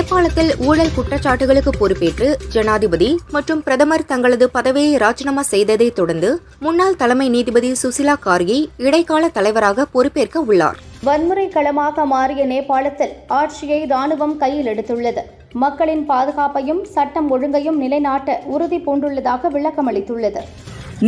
நேபாளத்தில் ஊழல் குற்றச்சாட்டுகளுக்கு பொறுப்பேற்று ஜனாதிபதி மற்றும் பிரதமர் தங்களது பதவியை ராஜினாமா செய்ததை தொடர்ந்து முன்னாள் தலைமை நீதிபதி சுசிலா கார்கி இடைக்கால தலைவராக பொறுப்பேற்க உள்ளார். வன்முறை களமாக மாறிய நேபாளத்தில் ஆட்சியை ராணுவம் கையில் எடுத்துள்ளது. மக்களின் பாதுகாப்பையும் சட்டம் ஒழுங்கையும் நிலைநாட்ட உறுதி பூண்டுள்ளதாக விளக்கமளித்துள்ளது.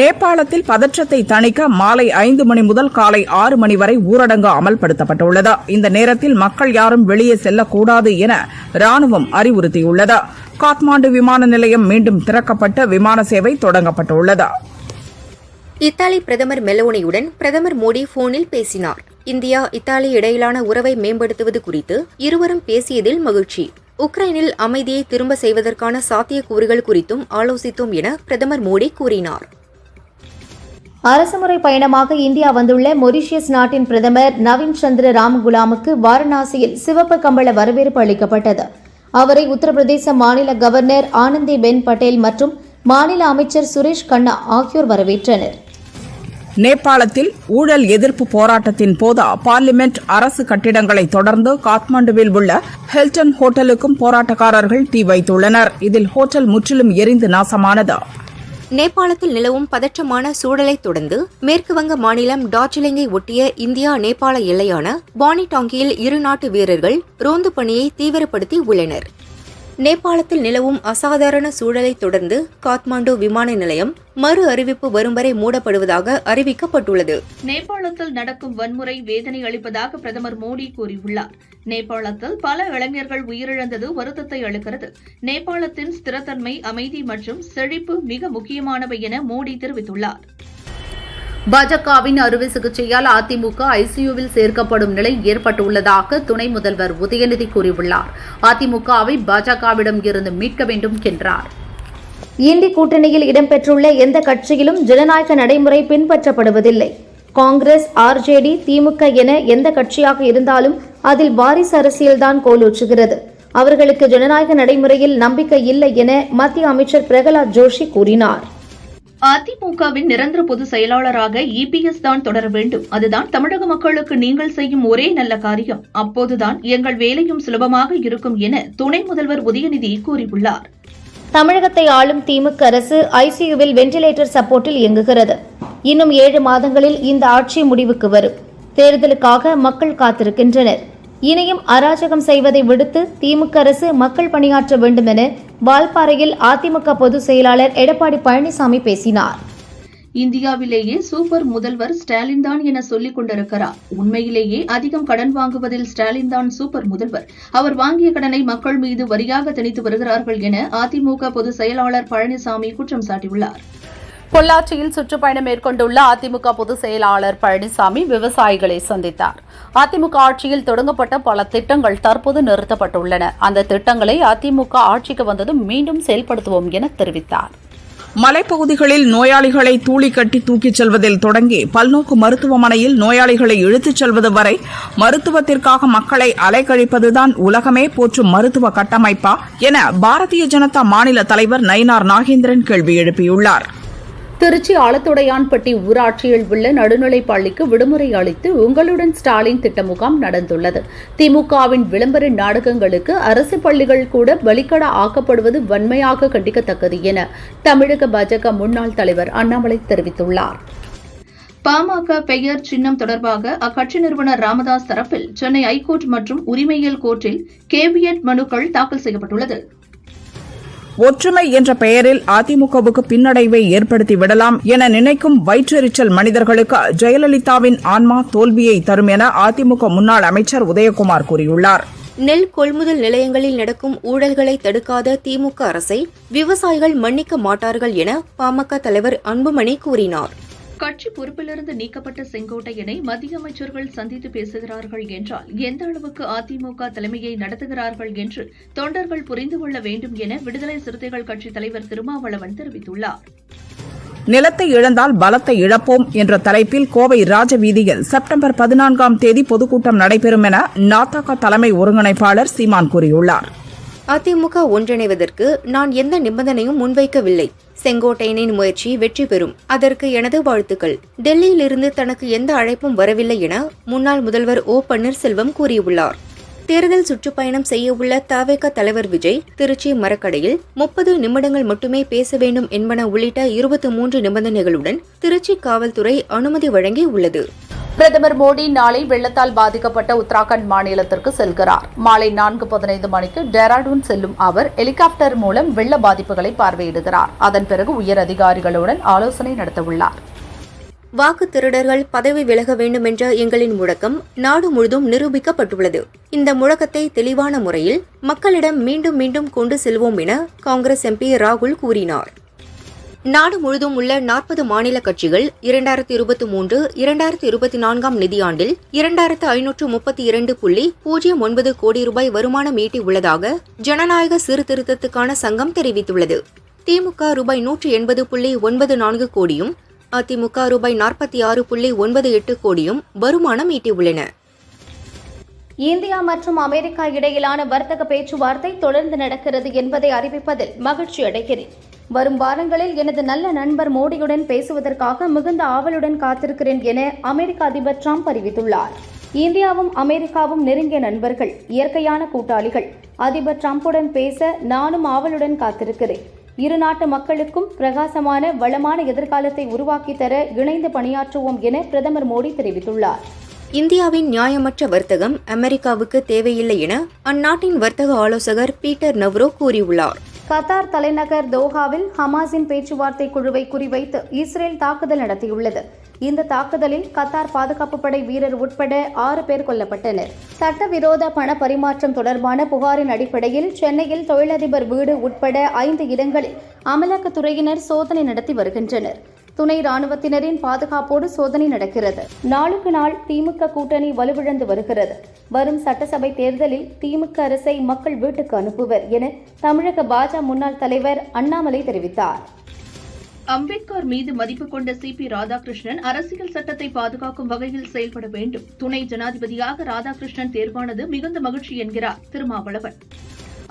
நேபாளத்தில் பதற்றத்தை தணிக்க மாலை ஐந்து மணி முதல் காலை ஆறு மணி வரை ஊரடங்கு அமல்படுத்தப்பட்டுள்ளது. இந்த நேரத்தில் மக்கள் யாரும் வெளியே செல்லக்கூடாது என ராணுவம் அறிவுறுத்தியுள்ளது. காத்மாண்டு விமான நிலையம் மீண்டும் திறக்கப்பட்டு விமான சேவை தொடங்கப்பட்டுள்ளது. இத்தாலி பிரதமர் மெலோனியுடன் பிரதமர் மோடி போனில் பேசினார். இந்தியா இத்தாலி இடையிலான உறவை மேம்படுத்துவது குறித்து இருவரும் பேசியதில் மகிழ்ச்சி. உக்ரைனில் அமைதியை திரும்ப செய்வதற்கான சாத்தியக்கூறுகள் குறித்தும் ஆலோசித்தோம் என பிரதமர் மோடி கூறினார். அரசுமுறை பயணமாக இந்தியா வந்துள்ள மொரிஷியஸ் நாட்டின் பிரதமர் நவீன் சந்திர ராம்குலாமுக்கு வாரணாசியில் சிவப்பு கம்பள வரவேற்பு அளிக்கப்பட்டது. அவரை உத்தரப்பிரதேச மாநில கவர்னர் ஆனந்தி பென் பட்டேல் மற்றும் மாநில அமைச்சர் சுரேஷ் கண்ணா ஆகியோர் வரவேற்றனர். நேபாளத்தில் ஊழல் எதிர்ப்பு போராட்டத்தின் போது பார்லிமெண்ட் அரசு கட்டிடங்களை தொடர்ந்து காத்மாண்டுவில் உள்ள ஹெல்டன் ஹோட்டலுக்கும் போராட்டக்காரர்கள் தீ வைத்துள்ளனர். இதில் ஹோட்டல் முற்றிலும் எரிந்து நாசமானது. நேபாளத்தில் நிலவும் பதற்றமான சூழலைத் தொடர்ந்து மேற்கு வங்க மாநிலம் டார்ஜிலிங்கை ஒட்டிய இந்தியா நேபாள எல்லையான பானிடாங்கியில் இரு நாட்டு வீரர்கள் ரோந்து பணியை தீவிரப்படுத்தி உள்ளனர். நேபாளத்தில் நிலவும் அசாதாரண சூழலைத் தொடர்ந்து காத்மாண்டு விமான நிலையம் மறு அறிவிப்பு வரும் வரை மூடப்படுவதாக அறிவிக்கப்பட்டுள்ளது. நேபாளத்தில் நடக்கும் வன்முறை வேதனை அளிப்பதாக பிரதமர் மோடி கூறியுள்ளார். நேபாளத்தில் பல இளைஞர்கள் உயிரிழந்தது வருத்தத்தை அளிக்கிறது. நேபாளத்தின் ஸ்திரத்தன்மை அமைதி மற்றும் செழிப்பு மிக முக்கியமானவை என மோடி தெரிவித்துள்ளார். பாஜகவின் அறுவை சிகிச்சையால் அதிமுக ஐசியூவில் சேர்க்கப்படும் நிலை ஏற்பட்டுள்ளதாக துணை முதல்வர் உதயநிதி கூறியுள்ளார். அதிமுகவை பாஜகவிடம் இருந்து மீட்க வேண்டும் என்றார் இந்தி கூட்டணியில் இடம்பெற்றுள்ள எந்த கட்சியிலும் ஜனநாயக நடைமுறை பின்பற்றப்படுவதில்லை. காங்கிரஸ் ஆர்ஜேடி திமுக என எந்த கட்சியாக இருந்தாலும் அதில் வாரிசு அரசியல்தான் கோலூற்றுகிறது. அவர்களுக்கு ஜனநாயக நடைமுறையில் நம்பிக்கை இல்லை என மத்திய அமைச்சர் பிரகலாத் ஜோஷி கூறினார். அதிமுகவின் நிரந்தர பொதுச் செயலாளராக இபிஎஸ் தான் தொடர வேண்டும். அதுதான் தமிழக மக்களுக்கு நீங்கள் செய்யும் ஒரே நல்ல காரியம். அப்போதுதான் எங்கள் வேலையும் சுலபமாக இருக்கும் என துணை முதல்வர் உதயநிதி கூறியுள்ளார். தமிழகத்தை ஆளும் திமுக அரசு ஐசியூவில் வெண்டிலேட்டர் சப்போர்ட்டில் இயங்குகிறது. இன்னும் ஏழு மாதங்களில் இந்த ஆட்சி முடிவுக்கு வரும். தேர்தலுக்காக மக்கள் காத்திருக்கின்றனர். இனியும் அராஜகம் செய்வதை விடுத்து திமுக அரசு மக்கள் பணியாற்ற வேண்டும் என வால்பாறையில் அதிமுக பொதுச் செயலாளர் எடப்பாடி பழனிசாமி பேசினார். இந்தியாவிலேயே சூப்பர் முதல்வர் ஸ்டாலின் தான் என சொல்லிக் கொண்டிருக்கிறார். உண்மையிலேயே அதிகம் கடன் வாங்குவதில் ஸ்டாலின் தான் சூப்பர் முதல்வர். அவர் வாங்கிய கடனை மக்கள் மீது வரியாக திணித்து வருகிறார்கள் என அதிமுக பொதுச் செயலாளர் பழனிசாமி குற்றம் சாட்டியுள்ளார். பொள்ளாச்சியில் சுற்றுப்பயணம் மேற்கொண்டுள்ள அதிமுக பொதுச் செயலாளர் பழனிசாமி விவசாயிகளை சந்தித்தார். அதிமுக ஆட்சியில் தொடங்கப்பட்ட பல திட்டங்கள் தற்போது நிறுத்தப்பட்டுள்ளன. அந்த திட்டங்களை அதிமுக ஆட்சிக்கு வந்ததும் மீண்டும் செயல்படுத்துவோம் என தெரிவித்தார். மலைப்பகுதிகளில் நோயாளிகளை தூளி கட்டி தூக்கிச் செல்வதில் தொடங்கி பல்நோக்கு மருத்துவமனையில் நோயாளிகளை இழுத்துச் செல்வது வரை மருத்துவத்திற்காக மக்களை அலைக்கழிப்பதுதான் உலகமே போற்றும் மருத்துவ கட்டமைப்பா என பாரதிய ஜனதா மாநில தலைவர் நயினார் நாகேந்திரன் கேள்வி எழுப்பியுள்ளார். திருச்சி ஆலத்துடையான்பட்டி ஊராட்சியில் உள்ள நடுநிலைப் பள்ளிக்கு விடுமுறை அளித்து உங்களுடன் ஸ்டாலின் திட்ட முகாம் நடந்துள்ளது. திமுகவின் விளம்பர நாடகங்களுக்கு அரசு பள்ளிகள் கூட பலிக்கடா ஆக்கப்படுவது வன்மையாக கண்டிக்கத்தக்கது என தமிழக பாஜக முன்னாள் தலைவர் அண்ணாமலை தெரிவித்துள்ளார். பாமக பெயர் சின்னம் தொடர்பாக அக்கட்சி நிறுவனர் ராமதாஸ் தரப்பில் சென்னை ஐகோர்ட் மற்றும் உரிமையியல் கோர்ட்டில் கேவியட் மனுக்கள் தாக்கல் செய்யப்பட்டுள்ளது. ஒற்றுமை என்ற பெயரில் அதிமுகவுக்கு பின்னடைவை ஏற்படுத்தி விடலாம் என நினைக்கும் வயிற்றெரிச்சல் மனிதர்களுக்கு ஜெயலலிதாவின் ஆன்மா தோல்வியை தரும் என அதிமுக முன்னாள் அமைச்சர் உதயகுமார் கூறியுள்ளார். நெல் கொள்முதல் நிலையங்களில் நடக்கும் ஊழல்களை தடுக்காத திமுக அரசை விவசாயிகள் மன்னிக்க மாட்டார்கள் என பாமக தலைவர் அன்புமணி கூறினார். கட்சி பொறுப்பிலிருந்து நீக்கப்பட்ட செங்கோட்டையனை மத்திய அமைச்சர்கள் சந்தித்து பேசுகிறார்கள் என்றால் எந்த அளவுக்கு அதிமுக தலைமையை நடத்துகிறார்கள் என்று தொண்டர்கள் புரிந்து கொள்ள வேண்டும் என விடுதலை சிறுத்தைகள் கட்சித் தலைவர் திருமாவளவன் தெரிவித்துள்ளார். நிலத்தை இழந்தால் பலத்தை இழப்போம் என்ற தலைப்பில் கோவை ராஜவீதியில் செப்டம்பர் பதினான்காம் தேதி பொதுக்கூட்டம் நடைபெறும் என நாத்தக தலைமை ஒருங்கிணைப்பாளர் சீமான் கூறியுள்ளார். அதிமுக ஒன்றிணைவதற்கு நான் எந்த நிபந்தனையும் முன்வைக்கவில்லை. செங்கோட்டையனின் முயற்சி வெற்றி பெறும். அதற்கு எனது வாழ்த்துக்கள். டெல்லியிலிருந்து தனக்கு எந்த அழைப்பும் வரவில்லை என முன்னாள் முதல்வர் ஓ பன்னீர்செல்வம் கூறியுள்ளார். தேர்தல் சுற்றுப்பயணம் செய்யவுள்ள தவேக தலைவர் விஜய் திருச்சி மரக்கடையில் முப்பது நிமிடங்கள் மட்டுமே பேச வேண்டும் என்பன உள்ளிட்ட இருபத்தி மூன்று நிபந்தனைகளுடன் திருச்சி காவல்துறை அனுமதி வழங்கி உள்ளது பிரதமர் மோடி நாளை வெள்ளத்தால் பாதிக்கப்பட்ட உத்தராகண்ட் மாநிலத்திற்கு செல்கிறார். மாலை நான்கு பதினைந்து மணிக்கு டேராடூன் செல்லும் அவர் ஹெலிகாப்டர் மூலம் வெள்ள பாதிப்புகளை பார்வையிடுகிறார். அதன் பிறகு உயர் அதிகாரிகளுடன் ஆலோசனை நடத்தவுள்ளார். வாக்கு திருடர்கள் பதவி விலக வேண்டுமென்ற எங்களின் முழக்கம் நாடு முழுதும் நிரூபிக்கப்பட்டுள்ளது. இந்த முழக்கத்தை தெளிவான முறையில் மக்களிடம் மீண்டும் மீண்டும் கொண்டு செல்வோம் என காங்கிரஸ் எம்பி ராகுல் கூறினார். நாடு முழுதும் உள்ள நாற்பது மாநில கட்சிகள் இரண்டாயிரத்தி இருபத்தி மூன்று இரண்டாயிரத்தி இருபத்தி நான்காம் நிதியாண்டில் இரண்டாயிரத்து ஐநூற்று முப்பத்தி இரண்டு புள்ளி பூஜ்ஜியம் ஒன்பது கோடி ரூபாய் வருமானம் ஈட்டியுள்ளதாக ஜனநாயக சீர்திருத்தத்துக்கான சங்கம் தெரிவித்துள்ளது. திமுக ரூபாய் நூற்று எண்பது புள்ளி ஒன்பது நான்கு கோடியும் அதிமுக ரூபாய் நாற்பத்தி ஆறு புள்ளி ஒன்பது எட்டு கோடியும் வருமானம் ஈட்டியுள்ளன. இந்தியா மற்றும் அமெரிக்கா இடையிலான வர்த்தக பேச்சுவார்த்தை தொடர்ந்து நடக்கிறது என்பதை அறிவிப்பதில் மகிழ்ச்சி அடைகிறேன் வரும் வாரங்களில் எனது நல்ல நண்பர் மோடியுடன் பேசுவதற்காக மிகுந்த ஆவலுடன் காத்திருக்கிறேன் என அமெரிக்க அதிபர் ட்ரம்ப் அறிவித்துள்ளார். இந்தியாவும் அமெரிக்காவும் நெருங்கிய நண்பர்கள் இயற்கையான கூட்டாளிகள். அதிபர் ட்ரம்புடன் பேச நானும் ஆவலுடன் காத்திருக்கிறேன். இரு நாட்டு மக்களுக்கும் பிரகாசமான வளமான எதிர்காலத்தை உருவாக்கி தர இணைந்து பணியாற்றுவோம் என பிரதமர் மோடி தெரிவித்துள்ளார். இந்தியாவின் நியாயமற்ற வர்த்தகம் அமெரிக்காவுக்கு தேவையில்லை என அந்நாட்டின் வர்த்தக ஆலோசகர் பீட்டர் நவ்ரோ கூறியுள்ளார். கத்தார் தலைநகர் தோஹாவில் ஹமாஸின் பேச்சுவார்த்தை குழுவை குறிவைத்து இஸ்ரேல் தாக்குதல் நடத்தியுள்ளது. இந்த தாக்குதலில் கத்தார் பாதுகாப்பு படை வீரர் உட்பட ஆறு பேர் கொல்லப்பட்டனர். சட்டவிரோத பண பரிமாற்றம் தொடர்பான புகாரின் அடிப்படையில் சென்னையில் தொழிலதிபர் வீடு உட்பட ஐந்து இடங்களில் அமலாக்கத்துறையினர் சோதனை நடத்தி வருகின்றனர். துணை ராணுவத்தினரின் பாதுகாப்போடு சோதனை நடக்கிறது. நாளுக்கு நாள் திமுக கூட்டணி வலுவிழந்து வருகிறது. வரும் சட்டசபை தேர்தலில் திமுக அரசை மக்கள் வீட்டுக்கு அனுப்புவர் என தமிழக பாஜக முன்னாள் தலைவர் அண்ணாமலை தெரிவித்தார். அம்பேத்கர் மீது மதிப்பு கொண்ட சி. பி. ராதாகிருஷ்ணன் அரசியல் சட்டத்தை பாதுகாக்கும் வகையில் செயல்பட வேண்டும். துணை ஜனாதிபதியாக ராதாகிருஷ்ணன் தேர்வானது மிகுந்த மகிழ்ச்சி என்கிறார் திருமாவளவன்.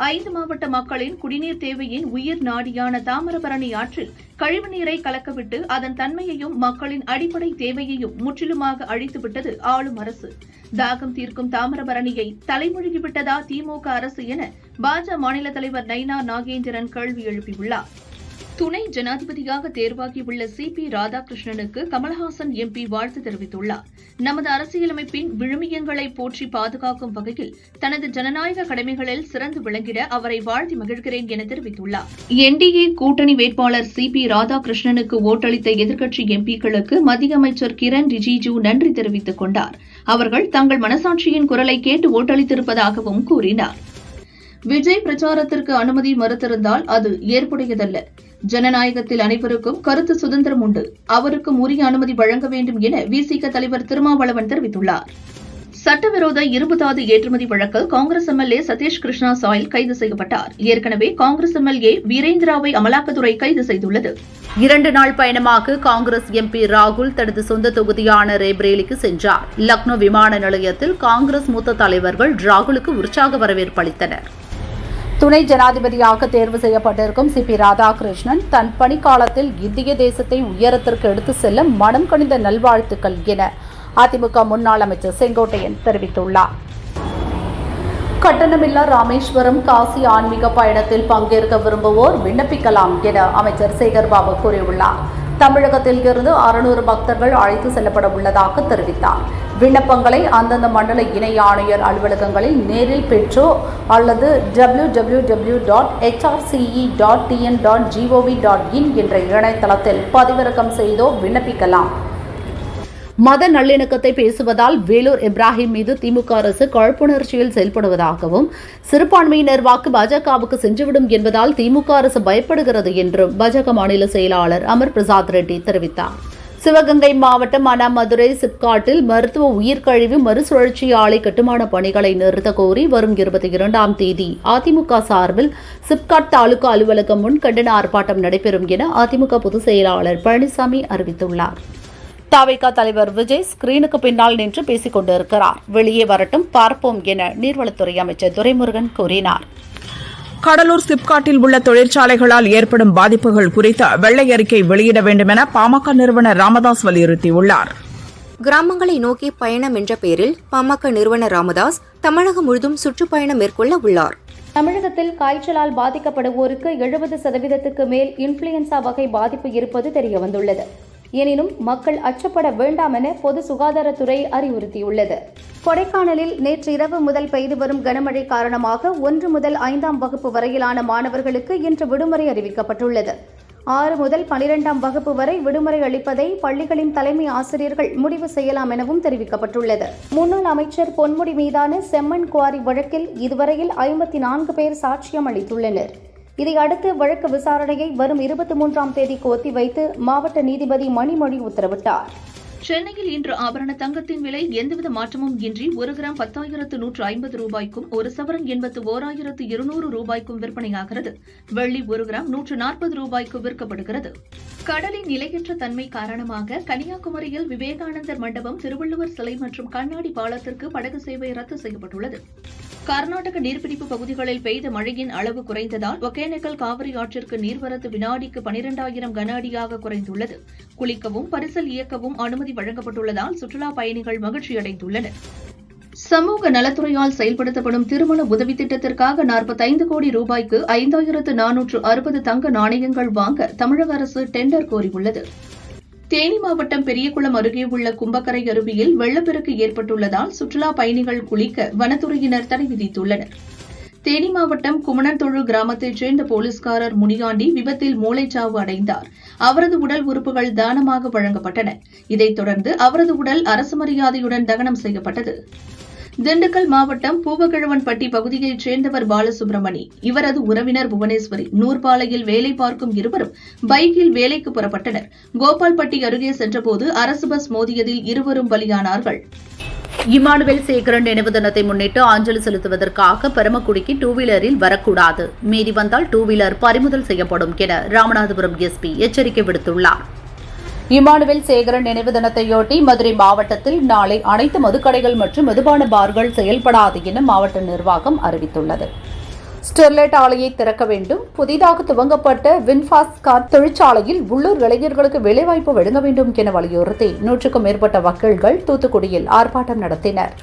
ஐந்து மாவட்ட மக்களின் குடிநீர் தேவையின் உயிர் நாடியான தாமிரபரணி ஆற்றில் கழிவுநீரை கலக்கவிட்டு அதன் தன்மையையும் மக்களின் அடிப்படை தேவையையும் முற்றிலுமாக அழித்துவிட்டது ஆளும் அரசு. தாகம் தீர்க்கும் தாமிரபரணியை தலைமொழிகிவிட்டதா திமுக அரசு என பாஜக மாநில தலைவர் நைனா நாகேந்திரன் கேள்வி எழுப்பியுள்ளார். துணை ஜனாதிபதியாக தேர்வாகியுள்ள சி பி ராதாகிருஷ்ணனுக்கு கமல்ஹாசன் எம்பி வாழ்த்து தெரிவித்துள்ளார். நமது அரசியலமைப்பின் விழுமியங்களை போற்றி பாதுகாக்கும் வகையில் தனது ஜனநாயக கடமைகளில் சிறந்து விளங்கிட அவரை வாழ்த்தி மகிழ்கிறேன் என தெரிவித்துள்ளார். என்டிஏ கூட்டணி வேட்பாளர் சி பி ராதாகிருஷ்ணனுக்கு ஓட்டளித்த எதிர்க்கட்சி எம்பிக்களுக்கு மத்திய அமைச்சர் கிரண் ரிஜிஜு நன்றி தெரிவித்துக் கொண்டார். அவர்கள் தங்கள் மனசாட்சியின் குரலை கேட்டு ஓட்டளித்திருப்பதாகவும் கூறினார். விஜய் பிரச்சாரத்திற்கு அனுமதி மறுத்திருந்தால் அது ஏற்புடையதல்ல. ஜனநாயகத்தில் அனைவருக்கும் கருத்து சுதந்திரம் உண்டு. அவருக்கும் உரிய அனுமதி வழங்க வேண்டும் என விசிக தலைவர் திருமாவளவன் தெரிவித்துள்ளார். சட்டவிரோத இரும்புதாது ஏற்றுமதி வழக்கில் காங்கிரஸ் எம்எல்ஏ சதீஷ் கிருஷ்ணா சாயில் கைது செய்யப்பட்டார். ஏற்கனவே காங்கிரஸ் எம்எல்ஏ வீரேந்திராவை அமலாக்கத்துறை கைது செய்துள்ளது. இரண்டு நாள் பயணமாக காங்கிரஸ் எம்பி ராகுல் தனது சொந்த தொகுதியான ரேப்ரேலிக்கு சென்றார். லக்னோ விமான நிலையத்தில் காங்கிரஸ் மூத்த தலைவர்கள் ராகுலுக்கு உற்சாக வரவேற்பு அளித்தனர். துணை ஜனாதிபதியாக தேர்வு செய்யப்பட்டிருக்கும் சி பி ராதாகிருஷ்ணன் தன் பணிக்காலத்தில் இந்திய தேசத்தை உயரத்திற்கு எடுத்து செல்ல மனம் கணிந்த நல்வாழ்த்துக்கள் என அதிமுக முன்னாள் அமைச்சர் செங்கோட்டையன் தெரிவித்துள்ளார். கட்டணமில்லா ராமேஸ்வரம் காசி ஆன்மீக பயணத்தில் பங்கேற்க விரும்புவோர் விண்ணப்பிக்கலாம் என அமைச்சர் சேகர்பாபு கூறியுள்ளார். தமிழகத்தில் இருந்து அறுநூறு பக்தர்கள் அழைத்து செல்லப்பட உள்ளதாக தெரிவித்தார். விண்ணப்பங்களை அந்தந்த மண்டல இணை ஆணையர் அலுவலகங்களில் நேரில் பெற்றோ அல்லது W W W dot HRCE dot TN dot gov dot in என்ற இணையதளத்தில் பதிவிறக்கம் செய்தோ விண்ணப்பிக்கலாம். மத நல்லிணக்கத்தை பேசுவதால் வேலூர் இப்ராஹிம் மீது திமுக அரசு காழ்ப்புணர்ச்சியில் செயல்படுவதாகவும் சிறுபான்மையினர் வாக்கு பாஜகவுக்கு சென்றுவிடும் என்பதால் திமுக அரசு பயப்படுகிறது என்றும் பாஜக மாநில செயலாளர் அமர் பிரசாத் ரெட்டி தெரிவித்தார். சிவகங்கை மாவட்டம் அனாமதுரை சிப்காட்டில் மருத்துவ உயிர்கழிவு மறுசுழற்சி ஆலை கட்டுமான பணிகளை நிறுத்த கோரி வரும் இருபத்தி இரண்டாம் தேதி அதிமுக சார்பில் சிப்காட் தாலுகா அலுவலகம் முன் கண்டன ஆர்ப்பாட்டம் நடைபெறும் என அதிமுக பொதுச் செயலாளர் பழனிசாமி அறிவித்துள்ளார். தாவேகா தலைவர் விஜய் ஸ்கிரீனுக்கு பின்னால் நின்று பேசிக் கொண்டிருக்கிறார் வெளியே வரட்டும் பார்ப்போம் என நீர்வளத்துறை அமைச்சர் துரைமுருகன் கூறினார். கடலூர் சிப்காட்டில் உள்ள தொழிற்சாலைகளால் ஏற்படும் பாதிப்புகள் குறித்த வெள்ளை அறிக்கை வெளியிட வேண்டும் என பாமக நிறுவனர் ராமதாஸ் வலியுறுத்தியுள்ளார். கிராமங்களை நோக்கி பயணம் என்ற பெயரில் பாமக நிறுவனர் ராமதாஸ் தமிழகம் முழுதும் சுற்றுப்பயணம் மேற்கொள்ள உள்ளார். தமிழகத்தில் காய்ச்சலால் பாதிக்கப்படுவோருக்கு எழுபது சதவீதத்துக்கு மேல் இன்ஃபுளுயன்சா வகை பாதிப்பு இருப்பது தெரியவந்துள்ளது. எனினும் மக்கள் அச்சப்பட வேண்டாம் என பொது சுகாதாரத்துறை அறிவுறுத்தியுள்ளது. கொடைக்கானலில் நேற்று இரவு முதல் பெய்து வரும் கனமழை காரணமாக ஒன்று முதல் ஐந்தாம் வகுப்பு வரையிலான மாணவர்களுக்கு இன்று விடுமுறை அறிவிக்கப்பட்டுள்ளது. ஆறு முதல் பனிரெண்டாம் வகுப்பு வரை விடுமுறை அளிப்பதை பள்ளிகளின் தலைமை ஆசிரியர்கள் முடிவு செய்யலாம் எனவும் தெரிவிக்கப்பட்டுள்ளது. முன்னாள் அமைச்சர் பொன்முடி மீதான செம்மண் குவாரி வழக்கில் இதுவரையில் ஐம்பத்தி நான்கு பேர் சாட்சியம் அளித்துள்ளனர். இதையடுத்து வழக்கு விசாரணையை வரும் இருபத்தி மூன்றாம் தேதிக்கு ஒத்திவைத்து மாவட்ட நீதிபதி மணிமொழி உத்தரவிட்டார். சென்னையில் இன்று ஆபரண தங்கத்தின் விலை எந்தவித மாற்றமும் இன்றி ஒரு கிராம் பத்தாயிரத்து நூற்று ஐம்பது ரூபாய்க்கும் ஒரு சவரன் எண்பத்து ஓராயிரத்து இருநூறு ரூபாய்க்கும் விற்பனையாகிறது. வெள்ளி ஒரு கிராம் நூற்று நாற்பது ரூபாய்க்கு விற்கப்படுகிறது. கடலின் நிலையற்ற தன்மை காரணமாக கன்னியாகுமரியில் விவேகானந்தர் மண்டபம் திருவள்ளுவர் சிலை மற்றும் கண்ணாடி பாலத்திற்கு படகு சேவை ரத்து செய்யப்பட்டுள்ளது. கர்நாடக நீர்பிடிப்பு பகுதிகளில் பெய்த மழையின் அளவு குறைந்ததால் ஒகேனக்கல் காவிரி ஆற்றிற்கு நீர்வரத்து வினாடிக்கு பனிரெண்டாயிரம் கன அடியாக குறைந்துள்ளது. குளிக்கவும் பரிசல் இயக்கவும் அனுமதி வழங்கப்பட்டுள்ளதால் சுற்றுலாப் பயணிகள் மகிழ்ச்சியடைந்துள்ளனர். சமூக நலத்துறையால் செயல்படுத்தப்படும் திருமண உதவி திட்டத்திற்காக நாற்பத்தைந்து கோடி ரூபாய்க்கு ஐந்தாயிரத்து நானூற்று அறுபது தங்க நாணயங்கள் வாங்க தமிழக அரசு டெண்டர் கோரியுள்ளது. தேனி மாவட்டம் பெரியகுளம் அருகே உள்ள கும்பக்கரை அருவியில் வெள்ளப்பெருக்கு ஏற்பட்டுள்ளதால் சுற்றுலா பயணிகள் குளிக்க வனத்துறையினர் தடை விதித்துள்ளனர். தேனி மாவட்டம் குமணத்தொழு கிராமத்தைச் சேர்ந்த போலீஸ்காரர் முனியாண்டி விபத்தில் மூளைச்சாவு அடைந்தார். அவரது உடல் உறுப்புகள் தானமாக வழங்கப்பட்டன. இதைத் தொடர்ந்து அவரது உடல் அரசு மரியாதையுடன் தகனம் செய்யப்பட்டது. திண்டுக்கல் மாவட்டம் பூவகிழவன்பட்டி பகுதியைச் சேர்ந்தவர் பாலசுப்ரமணி. இவரது உறவினர் புவனேஸ்வரி. நூற்பாலையில் வேலை பார்க்கும் இருவரும் பைக்கில் வேலைக்கு புறப்பட்டனர். கோபால்பட்டி அருகே சென்றபோது அரசு பஸ் மோதியதில் இருவரும் பலியானார்கள். இமானுவேல் சேகரன் நினைவு தினத்தை முன்னிட்டு அஞ்சலி செலுத்துவதற்காக பரமக்குடிக்கு டூ வீலரில் வரக்கூடாது. மீறி வந்தால் டூ வீலர் பறிமுதல் செய்யப்படும் என ராமநாதபுரம் எஸ்பி எச்சரிக்கை விடுத்துள்ளார். இமானுவேல் சேகரன் நினைவு தினத்தையொட்டி மதுரை மாவட்டத்தில் நாளை அனைத்து மதுக்கடைகள் மற்றும் மதுபான பார்கள் செயல்படாது என மாவட்ட நிர்வாகம் அறிவித்துள்ளது. ஸ்டெர்லைட் ஆலையை திறக்க வேண்டும். புதிதாக துவங்கப்பட்ட வின்ஃபாஸ்கார் தொழிற்சாலையில் உள்ளூர் இளைஞர்களுக்கு வேலைவாய்ப்பு வழங்க வேண்டும் என வலியுறுத்தி நூற்றுக்கும் மேற்பட்ட வக்கீல்கள் தூத்துக்குடியில் ஆர்ப்பாட்டம் நடத்தினர்.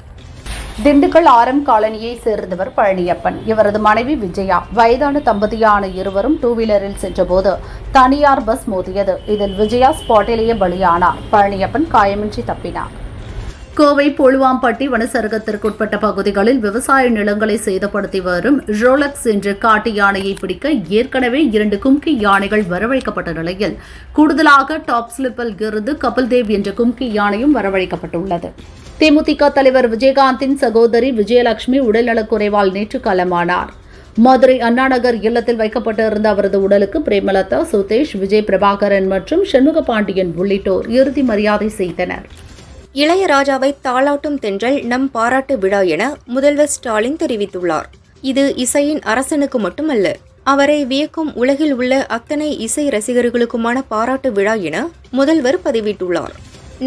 திண்டுக்கல் ஆரம் காலனியை சேர்ந்தவர் பழனியப்பன். இவரது மனைவி விஜயா. வயதான தம்பதியான இருவரும் டூ வீலரில் சென்றபோது தனியார் பஸ் மோதியது. இதில் விஜயா ஸ்பாட்டிலேயே பலியானார். பழனியப்பன் காயமின்றி தப்பினார். கோவை புழுவாம்பட்டி வனச்சரகத்திற்குட்பட்ட பகுதிகளில் விவசாய நிலங்களை சேதப்படுத்தி வரும் ரோலக்ஸ் என்ற காட்டு யானையை பிடிக்க ஏற்கனவே இரண்டு கும்கி யானைகள் வரவழைக்கப்பட்ட நிலையில் கூடுதலாக டாப் ஸ்லிப்பில் இருந்து கபில்தேவ் என்ற கும்கி யானையும் வரவழைக்கப்பட்டுள்ளது. தேமுதிக தலைவர் விஜயகாந்தின் சகோதரி விஜயலட்சுமி உடல்நலக்குறைவால் நேற்று காலமானார். மதுரை அண்ணாநகர் இல்லத்தில் வைக்கப்பட்டிருந்த அவரது உடலுக்கு பிரேமலதா சுதேஷ் விஜய் பிரபாகரன் மற்றும் சண்முக பாண்டியன் உள்ளிட்டோர் இறுதி மரியாதை செய்தனர். இளையராஜாவை தாளாட்டும் தென்றல் நம் பாராட்டு விழா என முதல்வர் ஸ்டாலின் தெரிவித்துள்ளார். இது இசையின் அரசனுக்கு மட்டுமல்ல அவரை வியக்கும் உலகில் உள்ள அத்தனை இசை ரசிகர்களுக்குமான பாராட்டு விழா என முதல்வர் பதிவிட்டுள்ளார்.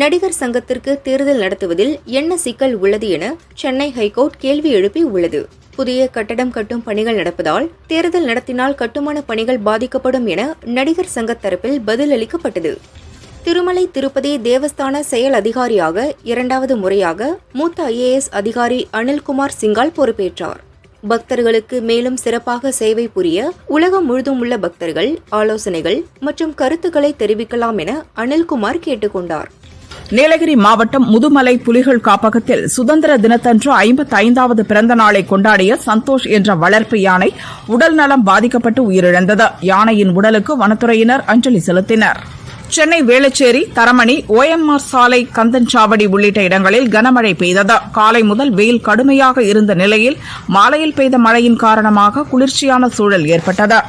நடிகர் சங்கத்திற்கு தேர்தல் நடத்துவதில் என்ன சிக்கல் உள்ளது என சென்னை ஹைகோர்ட் கேள்வி எழுப்பி உள்ளது. புதிய கட்டடம் கட்டும் பணிகள் நடப்பதால் தேர்தல் நடத்தினால் கட்டுமான பணிகள் பாதிக்கப்படும் என நடிகர் சங்க தரப்பில் பதிலளிக்கப்பட்டது திருமலை திருப்பதி தேவஸ்தான செயல் அதிகாரியாக இரண்டாவது முறையாக மூத்த ஐஏஎஸ் அதிகாரி அனில்குமார் சிங்கால் பொறுப்பேற்றார். பக்தர்களுக்கு மேலும் சிறப்பாக சேவை புரிய உலகம் முழுதும் உள்ள பக்தர்கள் ஆலோசனைகள் மற்றும் கருத்துக்களை தெரிவிக்கலாம் என அனில்குமார் கேட்டுக்கொண்டார். நீலகிரி மாவட்டம் முதுமலை புலிகள் காப்பகத்தில் சுதந்திர தினத்தன்று ஐம்பத்தைந்தாவது பிறந்த நாளை கொண்டாடிய சந்தோஷ் என்ற வளர்ப்பு யானை உடல் நலம் பாதிக்கப்பட்டு உயிரிழந்தது. யானையின் உடலுக்கு வனத்துறையினர் அஞ்சலி செலுத்தினர். சென்னை வேளச்சேரி தரமணி ஓஎம்ஆர் சாலை கந்தன் சாவடி உள்ளிட்ட இடங்களில் கனமழை பெய்தது. காலை முதல் வெயில் கடுமையாக இருந்த நிலையில் மாலையில் பெய்த மழையின் காரணமாக குளிர்ச்சியான சூழல் ஏற்பட்டது.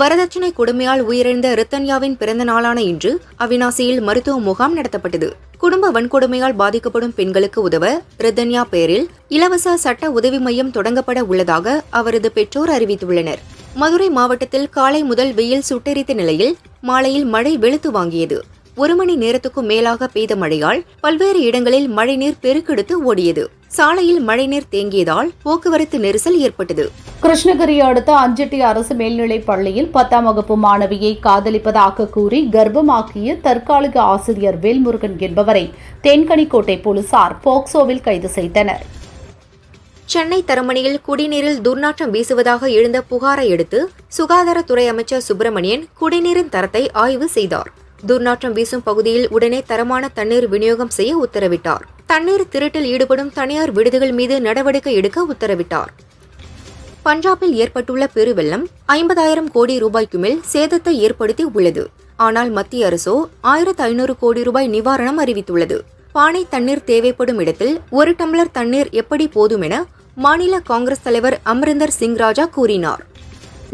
வரதட்சணை கொடுமையால் உயிரிழந்த ரித்தன்யாவின் பிறந்த நாளான இன்று அவினாசியில் மருத்துவ முகாம் நடத்தப்பட்டது. குடும்ப வன்கொடுமையால் பாதிக்கப்படும் பெண்களுக்கு உதவ ரித்தன்யா பெயரில் இலவச சட்ட உதவி மையம் தொடங்கப்பட உள்ளதாக அவரது பெற்றோர் அறிவித்துள்ளனர். மதுரை மாவட்டத்தில் காலை முதல் வெயில் சுட்டெரித்த நிலையில் மாலையில் மழை வெளுத்து வாங்கியது. ஒரு மணி நேரத்துக்கும் மேலாக பெய்த மழையால் பல்வேறு இடங்களில் மழைநீர் பெருக்கெடுத்து ஓடியது. சாலையில் மழைநீர் தேங்கியதால் போக்குவரத்து நெரிசல் ஏற்பட்டது. கிருஷ்ணகிரி அடுத்த அஞ்செட்டி அரசு மேல்நிலைப் பள்ளியில் பத்தாம் வகுப்பு மாணவியை காதலிப்பதாக கூறி கர்ப்பமாக்கிய தற்காலிக ஆசிரியர் வேல்முருகன் என்பவரை தென்கனிக்கோட்டை போலீசார் போக்சோவில் கைது செய்தனர். சென்னை தரமணியில் குடிநீரில் துர்நாற்றம் வீசுவதாக எழுந்த புகாரை அடுத்து சுகாதாரத்துறை அமைச்சர் சுப்பிரமணியன் குடிநீரின் தரத்தை ஆய்வு செய்தார். துர்நாற்றம் வீசும் பகுதியில் உடனே தரமான தண்ணீர் விநியோகம் செய்ய உத்தரவிட்டார். தண்ணீர் திருட்டில் ஈடுபடும் தனியார் விடுதிகள் மீது நடவடிக்கை எடுக்க உத்தரவிட்டார். பஞ்சாபில் ஏற்பட்டுள்ள பெருவெள்ளம் ஐம்பதாயிரம் கோடி ரூபாய்க்கு மேல் சேதத்தை ஏற்படுத்தி உள்ளது. ஆனால் மத்திய அரசோ ஆயிரத்து ஐநூறு கோடி ரூபாய் நிவாரணம் அறிவித்துள்ளது. பானை தண்ணீர் தேவைப்படும் இடத்தில் ஒரு டம்ளர் தண்ணீர் எப்படி போதும் என மாநில காங்கிரஸ் தலைவர் அமரிந்தர் சிங் ராஜா கூறினார்.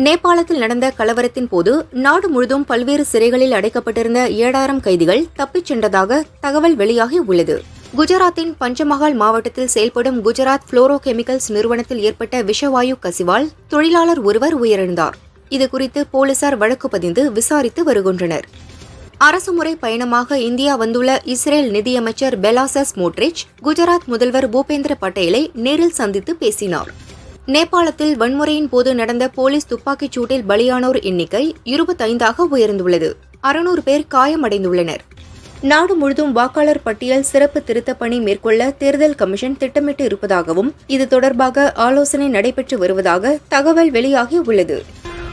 நேபாளத்தில் நடந்த கலவரத்தின் போது நாடு முழுதும் பல்வேறு சிறைகளில் அடைக்கப்பட்டிருந்த ஏழாயிரம் கைதிகள் தப்பிச் சென்றதாக தகவல் வெளியாகி உள்ளது. குஜராத்தின் பஞ்சமஹால் மாவட்டத்தில் செயல்படும் குஜராத் புளோரோ கெமிக்கல்ஸ் நிறுவனத்தில் ஏற்பட்ட விஷவாயு கசிவால் தொழிலாளர் ஒருவர் உயிரிழந்தார். இதுகுறித்து போலீசார் வழக்கு பதிந்து விசாரித்து வருகின்றனர். அரசுமுறை பயணமாக இந்தியா வந்துள்ள இஸ்ரேல் நிதியமைச்சர் பெலாசஸ் மோட்ரிச் குஜராத் முதல்வர் பூபேந்திர பட்டேலை நேரில் சந்தித்து பேசினார். நேபாளத்தில் வன்முறையின் போது நடந்த போலீஸ் துப்பாக்கிச் சூட்டில் பலியானோர் எண்ணிக்கை இருபத்தைந்தாக உயர்ந்துள்ளது. அறுநூறு பேர் காயமடைந்துள்ளனர். நாடு முழுதும் வாக்காளர் பட்டியல் சிறப்பு திருத்தப் பணி மேற்கொள்ள தேர்தல் கமிஷன் திட்டமிட்டு இருப்பதாகவும் இது தொடர்பாக ஆலோசனை நடைபெற்று வருவதாக தகவல் வெளியாகியுள்ளது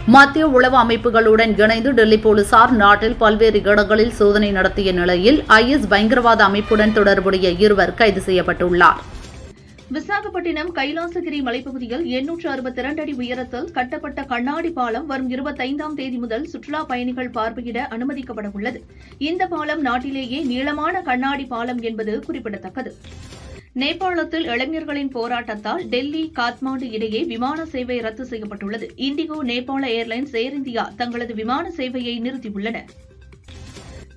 மத்திய உளவு அமைப்புகளுடன் இணைந்து டெல்லி போலீசார் நாட்டில் பல்வேறு இடங்களில் சோதனை நடத்திய நிலையில் ஐஎஸ் பயங்கரவாத அமைப்புடன் தொடர்புடைய இருவர் கைது செய்யப்பட்டுள்ளார். விசாகப்பட்டினம் கைலாசகிரி மலைப்பகுதியில் எண்ணூற்று அறுபத்தி இரண்டு அடி உயரத்தில் கட்டப்பட்ட கண்ணாடி பாலம் வரும் இருபத்தைந்தாம் தேதி முதல் சுற்றுலா பயணிகள் பார்வையிட அனுமதிக்கப்பட உள்ளது இந்த பாலம் நாட்டிலேயே நீளமான கண்ணாடி பாலம் என்பது குறிப்பிடத்தக்கது. நேபாளத்தில் இளைஞர்களின் போராட்டத்தால் டெல்லி காத்மாண்டு இடையே விமான சேவை ரத்து செய்யப்பட்டுள்ளது. இண்டிகோ நேபாள ஏர்லைன்ஸ் ஏர் இந்தியா தங்களது விமான சேவையை நிறுத்தியுள்ளன.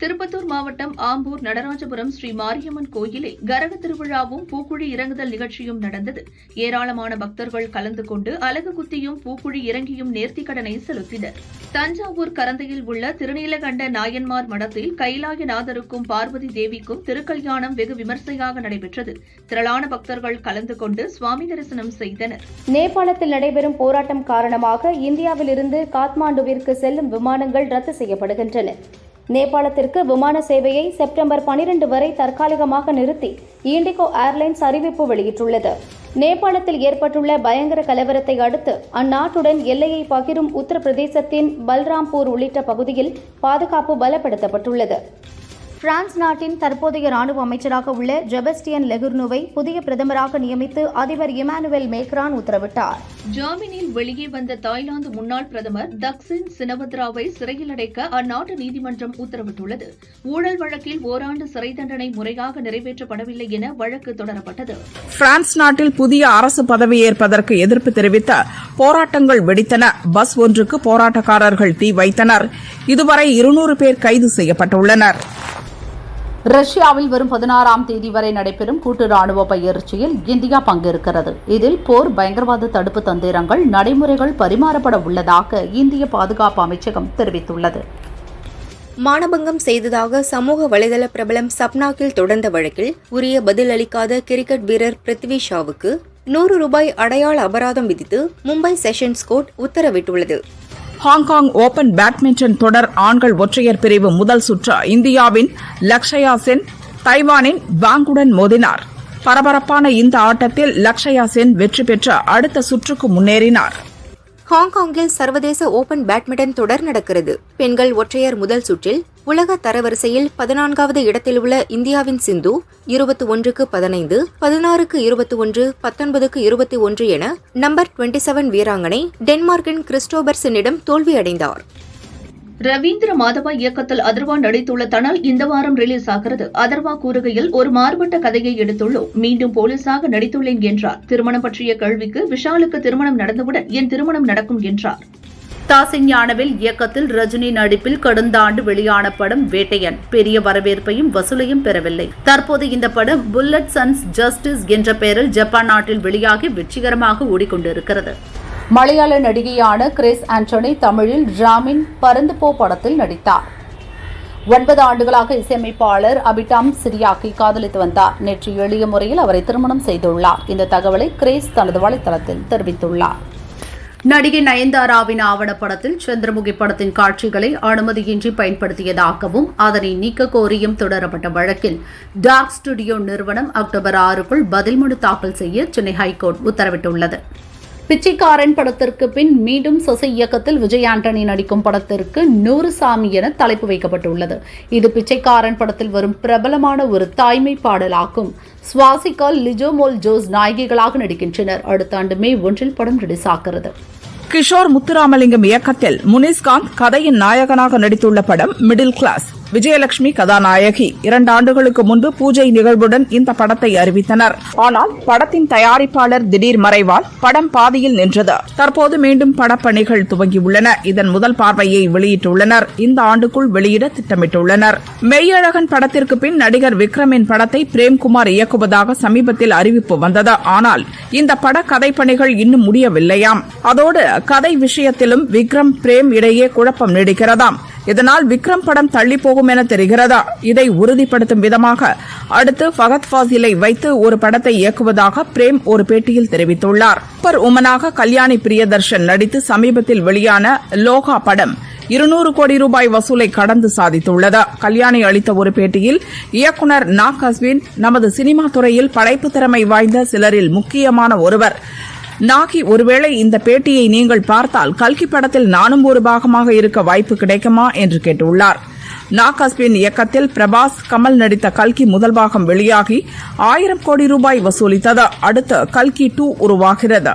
திருப்பத்தூர் மாவட்டம் ஆம்பூர் நடராஜபுரம் ஸ்ரீ மாரியம்மன் கோயிலில் கரக திருவிழாவும் பூக்குழி இறங்குதல் நிகழ்ச்சியும் நடந்தது. ஏராளமான பக்தர்கள் கலந்து கொண்டு அலகு குத்தியும் பூக்குழி இறங்கியும் நேர்த்திக்கடனை செலுத்தினர். தஞ்சாவூர் கரந்தையில் உள்ள திருநீலகண்ட நாயன்மார் மடத்தில் கைலாயநாதருக்கும் பார்வதி தேவிக்கும் திருக்கல்யாணம் வெகு விமர்சையாக நடைபெற்றது. திரளான பக்தர்கள் கலந்து கொண்டு சுவாமி தரிசனம் செய்தனர். நேபாளத்தில் நடைபெறும் போராட்டம் காரணமாக இந்தியாவிலிருந்து காத்மாண்டுவிற்கு செல்லும் விமானங்கள் ரத்து செய்யப்படுகின்றன. நேபாளத்திற்கு விமான சேவையை செப்டம்பர் 12 வரை தற்காலிகமாக நிறுத்தி இண்டிகோ ஏர்லைன்ஸ் அறிவிப்பு வெளியிட்டுள்ளது. நேபாளத்தில் ஏற்பட்டுள்ள பயங்கர கலவரத்தை அடுத்து அந்நாட்டுடன் எல்லையை பகிரும் உத்தரப்பிரதேசத்தின் பல்ராம்பூர் உள்ளிட்ட பகுதியில் பாதுகாப்பு பலப்படுத்தப்பட்டுள்ளது. பிரான்ஸ் நாட்டின் தற்போதைய ராணுவ அமைச்சராக உள்ள ஜெபஸ்டியன் லெகுர்னுவை புதிய பிரதமராக நியமித்து அதிபர் இமானுவேல் மேக்ரான் உத்தரவிட்டார். ஜாமீனில் வெளியே வந்த தாய்லாந்து முன்னாள் பிரதமர் தக்சின் சினவத்ராவை சிறையில் அடைக்க அந்நாட்டு நீதிமன்றம் உத்தரவிட்டுள்ளது. ஊழல் வழக்கில் ஓராண்டு சிறை தண்டனை முறையாக நிறைவேற்றப்படவில்லை என வழக்கு தொடரப்பட்டது. பிரான்ஸ் நாட்டில் புதிய அரசு பதவியேற்பதற்கு எதிர்ப்பு தெரிவித்த போராட்டங்கள் வெடித்தன. பஸ் ஒன்றுக்கு போராட்டக்காரர்கள் தீ வைத்தனர். இதுவரை இருநூறு பேர் கைது செய்யப்பட்டுள்ளனர். ரஷ்யாவில் வரும் பதினாறாம் தேதி வரை நடைபெறும் கூட்டு ராணுவ பயிற்சியில் இந்தியா பங்கேற்கிறது. இதில் போர் பயங்கரவாத தடுப்பு தந்திரங்கள் நடைமுறைகள் பரிமாறப்பட உள்ளதாக இந்திய பாதுகாப்பு அமைச்சகம் தெரிவித்துள்ளது. மானபங்கம் செய்ததாக சமூக வலைதள பிரபலம் சப்னாக்கில் தொடர்ந்த வழக்கில் உரிய பதில் அளிக்காத கிரிக்கெட் வீரர் பிருத்வி ஷாவுக்கு நூறு ரூபாய் அடையாள அபராதம் விதித்து மும்பை செஷன்ஸ் கோர்ட் உத்தரவிட்டுள்ளது. ஹாங்காங் ஓபன் பேட்மிண்டன் தொடர் ஆண்கள் ஒற்றையர் பிரிவு முதல் சுற்று இந்தியாவின் லக்ஷயா சென் தைவானின் வாங்குடன் மோதினார். பரபரப்பான இந்த ஆட்டத்தில் லக்ஷயா சென் வெற்றி பெற்று அடுத்த சுற்றுக்கு முன்னேறினார். ஹாங்காங்கில் சர்வதேச ஓபன் பேட்மிண்டன் தொடர் நடக்கிறது. பெண்கள் ஒற்றையர் முதல் சுற்றில் உலக தரவரிசையில் பதினான்காவது இடத்தில் உள்ள இந்தியாவின் சிந்து இருபத்தி ஒன்றுக்கு பதினைந்து பதினாறுக்கு இருபத்தி ஒன்று பத்தொன்பதுக்கு இருபத்தி ஒன்று என நம்பர் டுவெண்டி செவன் வீராங்கனை டென்மார்க்கின் கிறிஸ்டோபர்சனிடம் தோல்வியடைந்தார். ரவீந்திர மாதவா இயக்கத்தில் அதர்வா நடித்துள்ள தனால் இந்த வாரம் ரிலீஸ் ஆகிறது. அதர்வா கூறுகையில் ஒரு மாறுபட்ட கதையை எடுத்துள்ளோம். மீண்டும் போலீஸாக நடித்துள்ளேன் என்றார். திருமணம் பற்றிய கேள்விக்கு விஷாலுக்கு திருமணம் நடந்தவுடன் என் திருமணம் நடக்கும் என்றார். தாசிஞானவில் இயக்கத்தில் ரஜினி நடிப்பில் கடந்த ஆண்டு வெளியான படம் வேட்டையன். பெரிய வரவேற்பையும் வசூலையும் பெறவில்லை. தற்போது இந்த படம் புல்லட் சன்ஸ் ஜஸ்டிஸ் என்ற பெயரில் ஜப்பான் நாட்டில் வெளியாகி வெற்றிகரமாக ஓடிக்கொண்டிருக்கிறது. மலையாள நடிகையான கிறிஸ் ஆண்டனி தமிழில் ராமின் பறந்து போ படத்தில் நடித்தார். ஒன்பது ஆண்டுகளாக இசையமைப்பாளர் அபிடாம் சிரியாக்கி காதலித்து வந்தார். நேற்று எளிய முறையில் அவரை திருமணம் செய்துள்ளார். இந்த தகவலை கிரேஸ் தனது வலைதளத்தில் தெரிவித்துள்ளார். நடிகை நயன்தாராவின் ஆவணப்படத்தில் சந்திரமுகி படத்தின் காட்சிகளை அனுமதியின்றி பயன்படுத்தியதாகவும் அதனை நீக்க கோரியும் தொடரப்பட்ட வழக்கில் டார்க் ஸ்டுடியோ நிறுவனம் அக்டோபர் ஆறுக்குள் பதில் மனு தாக்கல் செய்ய சென்னை ஹைகோர்ட் உத்தரவிட்டுள்ளது. பிச்சைக்காரன் படத்திற்கு பின் மீண்டும் சொசை இயக்கத்தில் விஜய் ஆண்டனி நடிக்கும் படத்திற்கு நூறு சாமி என தலைப்பு வைக்கப்பட்டுள்ளது. இது பிச்சைக்காரன் படத்தில் வரும் பிரபலமான ஒரு தாய்மை பாடலாகும். சுவாசிகால் லிஜோமோல் ஜோஸ் நாயகிகளாக நடிக்கின்றனர். அடுத்த ஆண்டு மே ஒன்றில் படம் ரிலீஸ் ஆகிறது. கிஷோர் முத்துராமலிங்கம் இயக்கத்தில் முனிஸ்காந்த் கதையின் நாயகனாக நடித்துள்ள படம் மிடில் கிளாஸ். விஜயலட்சுமி கதாநாயகி. இரண்டு ஆண்டுகளுக்கு முன்பு பூஜை நிகழ்வுடன் இந்த படத்தை அறிவித்தனர். ஆனால் படத்தின் தயாரிப்பாளர் திடீர் மறைவால் படம் பாதியில் நின்றது. தற்போது மீண்டும் படப்பணிகள் துவங்கியுள்ளன. இதன் முதல் பார்வையை வெளியிட்டுள்ளனர். இந்த ஆண்டுக்குள் வெளியிட திட்டமிட்டுள்ளனர். மெய்யழகன் படத்திற்கு பின் நடிகர் விக்ரமின் படத்தை பிரேம்குமார் இயக்குவதாக சமீபத்தில் அறிவிப்பு வந்தது. ஆனால் இந்த பட கதைப்பணிகள் இன்னும் முடியவில்லையாம். அதோடு கதை விஷயத்திலும் விக்ரம் பிரேம் இடையே குழப்பம் நீடிக்கிறதாம். இதனால் விக்ரம் படம் தள்ளி போகும் என தெரிகிறதா? இதை உறுதிப்படுத்தும் விதமாக அடுத்து ஃபகத் ஃபாசிலை வைத்து ஒரு படத்தை இயக்குவதாக பிரேம் ஒரு பேட்டியில் தெரிவித்துள்ளார். சூப்பர் உமனாக கல்யாணி பிரியதர்ஷன் நடித்து சமீபத்தில் வெளியான லோகா படம் இருநூறு கோடி ரூபாய் வசூலை கடந்து சாதித்துள்ளது. கல்யாணி அளித்த ஒரு பேட்டியில் இயக்குனர் நாக் அஸ்வின் நமது சினிமா துறையில் படைப்பு திறமை வாய்ந்த சிலரில் முக்கியமான ஒருவர். நாகி ஒருவேளை இந்த பேட்டியை நீங்கள் பார்த்தால் கல்கி படத்தில் நானும் ஒரு பாகமாக இருக்க வாய்ப்பு கிடைக்குமா என்று கேட்டுள்ளார். நாகஸ்பின் இயக்கத்தில் பிரபாஸ் கமல் நடித்த கல்கி முதல் பாகம் வெளியாகி ஆயிரம் கோடி ரூபாய் வசூலித்தது. அடுத்து கல்கி டூ உருவாகிறது.